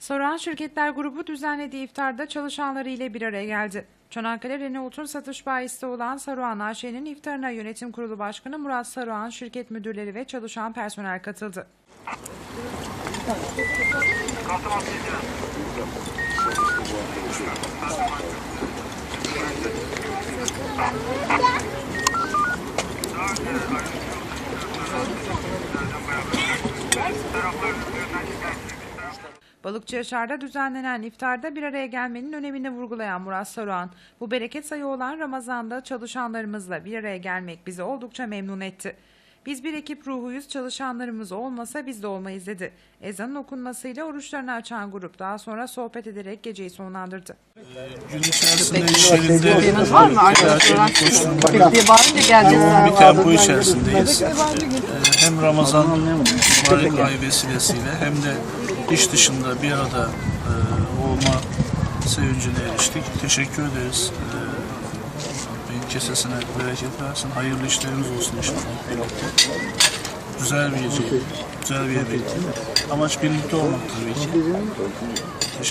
Saruhan Şirketler Grubu düzenlediği iftarda çalışanları ile bir araya geldi. Çanakkale Renault'un satış bayisi olan Saruhan AŞ'nin iftarına yönetim kurulu başkanı Murat Saruhan, şirket müdürleri ve çalışan personel katıldı. Balıkçı Yaşar'da düzenlenen iftarda bir araya gelmenin önemini vurgulayan Murat Saruhan, bu bereket sayı olan Ramazan'da çalışanlarımızla bir araya gelmek bizi oldukça memnun etti. Biz bir ekip ruhuyuz, çalışanlarımız olmasa biz de olmayız dedi. Ezanın okunmasıyla oruçlarını açan grup daha sonra sohbet ederek geceyi sonlandırdı. Ee, Hem Ramazan mübarek ay vesilesiyle hem de iş dışında bir arada e, olma sevincine eriştik. Teşekkür ederiz. Kesesine bereket versin. Hayırlı işlerimiz olsun inşallah. Güzel bir gece, güzel bir yemekti. Amaç birlikte olmak tabii ki. Teşekkür